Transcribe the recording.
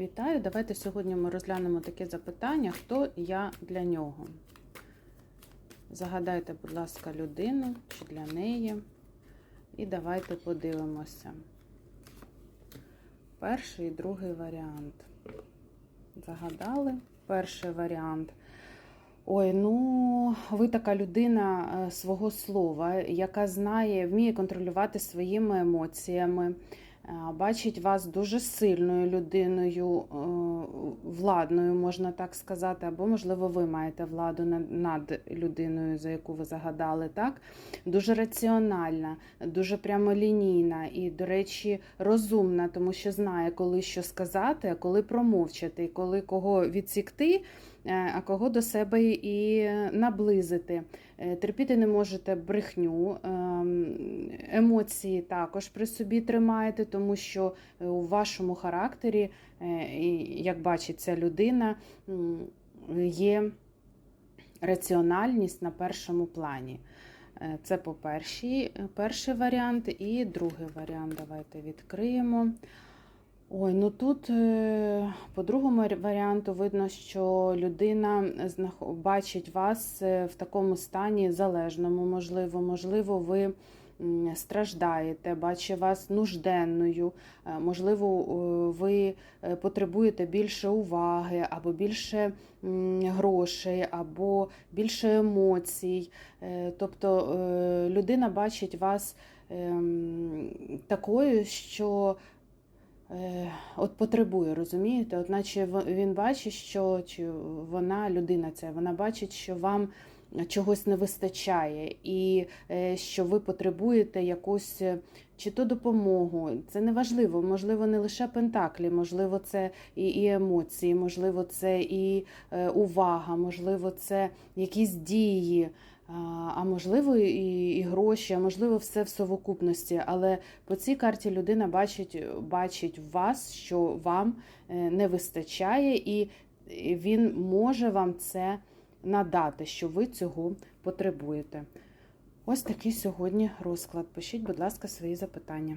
Вітаю! Давайте сьогодні ми розглянемо таке запитання, хто я для нього. Загадайте, будь ласка, людину чи для неї. І давайте подивимося. Перший і другий варіант. Загадали перший варіант. Ой, ну, ви така людина е, свого слова, яка знає, вміє контролювати своїми емоціями, бачить вас дуже сильною людиною, е, владною, можна так сказати, або, можливо, ви маєте владу над- людиною, за яку ви загадали, так? Дуже раціональна, дуже прямолінійна і, до речі, розумна, тому що знає, коли що сказати, а коли промовчати, коли кого відсікти. Е, а кого до себе і наблизити. Е, Терпіти не можете брехню, ем, емоції також при собі тримаєте, тому що е, у вашому характері, е, як бачить ця людина, є раціональність на першому плані. Е, Це по перший варіант, і другий варіант. Давайте відкриємо. Ой, ну тут по другому варіанту видно, що людина бачить вас в такому стані залежному, можливо, можливо, ви страждаєте, бачить вас нужденною, е, можливо, ви е, потребуєте більше уваги, або більше грошей, або більше емоцій. Е, Тобто людина бачить вас ем, такою, що От потребує, розумієте? От наче він бачить, що чи вона, людина ця, вона бачить, що вам чогось не вистачає, і е, що ви потребуєте якусь е, чи то допомогу. Це не важливо, можливо, не лише пентаклі, можливо, це і, емоції, можливо, це і е, увага, можливо, це якісь дії. А можливо, і, і гроші, а можливо, все в совокупності. Але по цій карті людина бачить, бачить вас, що вам не вистачає, і він може вам це надати, що ви цього потребуєте. Ось такий сьогодні розклад. Пишіть, будь ласка, свої запитання.